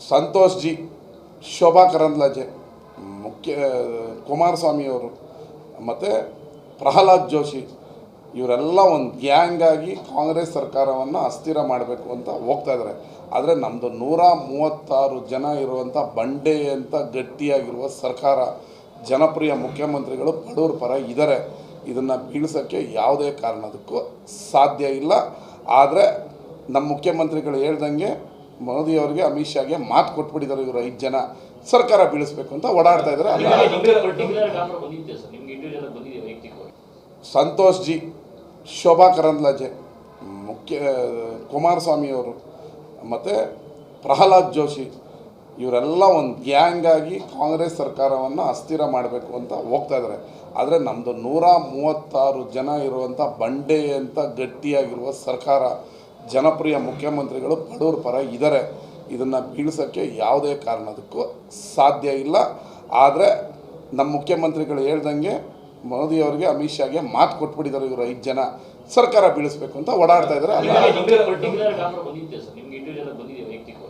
Santosh G, Shobha Karandlaje, ಮುಖ್ಯ ಕುಮಾರಸ್ವಾಮಿಯವರು ಮತ್ತು ಪ್ರಹ್ಲಾದ್ ಜೋಶಿ, ಇವರೆಲ್ಲ ಒಂದು ಗ್ಯಾಂಗ್ ಆಗಿ ಕಾಂಗ್ರೆಸ್ ಸರ್ಕಾರವನ್ನು ಅಸ್ಥಿರ ಮಾಡಬೇಕು ಅಂತ ಹೋಗ್ತಾ ಇದ್ದಾರೆ ಆದರೆ ನಮ್ಮದು ನೂರ ಮೂವತ್ತಾರು ಜನ ಇರುವಂಥ ಬಂಡೆ ಅಂತ ಗಟ್ಟಿಯಾಗಿರುವ ಸರ್ಕಾರ, ಜನಪ್ರಿಯ ಮುಖ್ಯಮಂತ್ರಿಗಳು ಬಡವ್ರ ಪರ ಇದ್ದಾರೆ ಇದನ್ನು ಬೀಳ್ಸೋಕ್ಕೆ ಯಾವುದೇ ಕಾರಣದಕ್ಕೂ ಸಾಧ್ಯ ಇಲ್ಲ. ಆದರೆ ನಮ್ಮ ಮುಖ್ಯಮಂತ್ರಿಗಳು ಹೇಳ್ದಂಗೆ ಮೋದಿಯವರಿಗೆ ಅಮಿತ್ ಶಾಗೆ ಮಾತು ಕೊಟ್ಬಿಟ್ಟಿದ್ದಾರೆ ಇವರು ಐದು ಜನ. ಸರ್ಕಾರ ಬೀಳಿಸ್ಬೇಕು ಅಂತ ಓಡಾಡ್ತಾ ಇದ್ದಾರೆ. ಸಂತೋಷ್ ಜಿ ಶೋಭಾ ಕರಂದ್ಲಾಜೆ ಮುಖ್ಯ ಕುಮಾರಸ್ವಾಮಿಯವರು ಮತ್ತು ಪ್ರಹ್ಲಾದ್ ಜೋಶಿ ಇವರೆಲ್ಲ ಒಂದು ಗ್ಯಾಂಗ್ ಆಗಿ ಕಾಂಗ್ರೆಸ್ ಸರ್ಕಾರವನ್ನು ಅಸ್ಥಿರ ಮಾಡಬೇಕು ಅಂತ ಹೋಗ್ತಾ ಇದ್ದಾರೆ. ಆದರೆ ನಮ್ಮದು ನೂರ ಮೂವತ್ತಾರು ಜನ ಇರುವಂಥ ಬಂಡೆ ಅಂತ ಗಟ್ಟಿಯಾಗಿರುವ ಸರ್ಕಾರ ಜನಪ್ರಿಯ ಮುಖ್ಯಮಂತ್ರಿಗಳು ಬಡವ್ರ ಪರ ಇದ್ದಾರೆ ಇದನ್ನು ಬೀಳ್ಸೋಕ್ಕೆ ಯಾವುದೇ ಕಾರಣದಕ್ಕೂ ಸಾಧ್ಯ ಇಲ್ಲ ಆದರೆ ನಮ್ಮ ಮುಖ್ಯಮಂತ್ರಿಗಳು ಹೇಳ್ದಂಗೆ ಮೋದಿಯವರಿಗೆ ಅಮಿತ್ ಶಾಗೆ ಮಾತು ಕೊಟ್ಬಿಟ್ಟಿದ್ದಾರೆ ಇವರು ಐದು ಜನ ಸರ್ಕಾರ ಬೀಳಿಸ್ಬೇಕು ಅಂತ ಓಡಾಡ್ತಾ ಇದ್ದಾರೆ